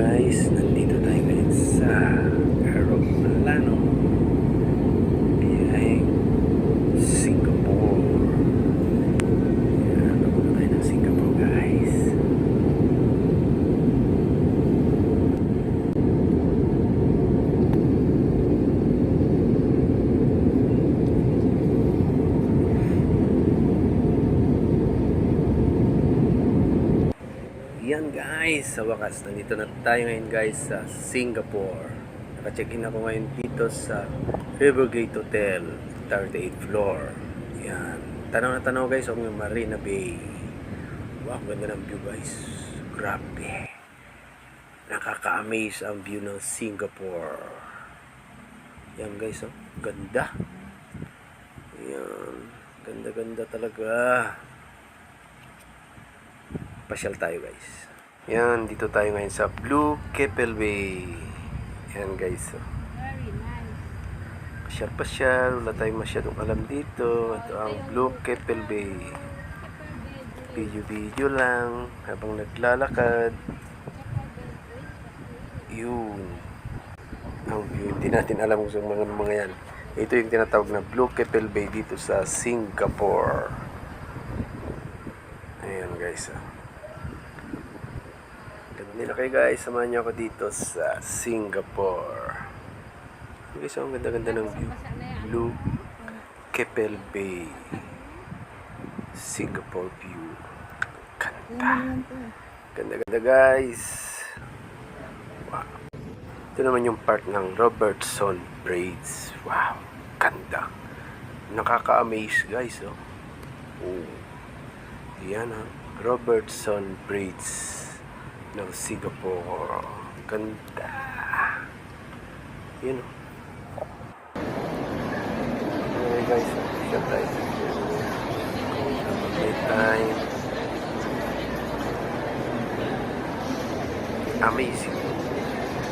guys, nandito tayo ngayon sa aeroplano biyaheng Singapore. Yan, napunta tayo ng Singapore guys. Yan guys, sa wakas, nandito na tayo ngayon guys sa Singapore. Naka-check-in ako ngayon dito sa Rivergate Hotel, 38th floor. Yan. Tanaw na tanaw guys ang Marina Bay. Wow, ganda ng view guys. Grabe. Nakaka-amaze ang view ng Singapore. Yan guys, oh. Ganda. Yan. Ganda-ganda talaga pasyal tayo guys. Yan, dito tayo ngayon sa Blue Keppel Bay. Yan guys. Very nice. Pasyal-pasyal, wala tayong masyadong alam dito. Ito ang Blue Keppel Bay. Video-video lang habang naglalakad. Yun. Ang view, hindi natin alam kung mga mga yan. Ito yung tinatawag na Blue Keppel Bay dito sa Singapore. Ayan guys. Oh. Ganda nila kayo guys. Samahan niyo ako dito sa Singapore. Guys, ang ganda-ganda ng view. Blue Keppel Bay. Singapore view. Ganda. Ganda-ganda guys. Wow. Ito naman yung part ng Robertson Braids. Wow. Ganda. Nakaka-amaze guys. Oh. Oh. Yan ha. Robertson Braids ng Singapore. Ganda. Yun o. Okay guys, shot tayo. May time. Amazing.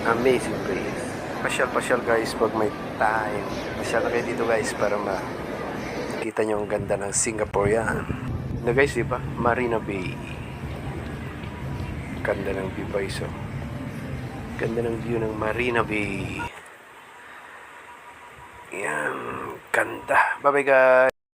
Amazing place. Pasyal-pasyal guys pag may time. Pasyal na kayo dito guys para makita nyo ang ganda ng Singapore yan. Na guys, di ba? Marina Bay. Ganda ng view guys, oh. Ganda ng view ng Marina Bay. Yan. Ganda. Bye-bye guys.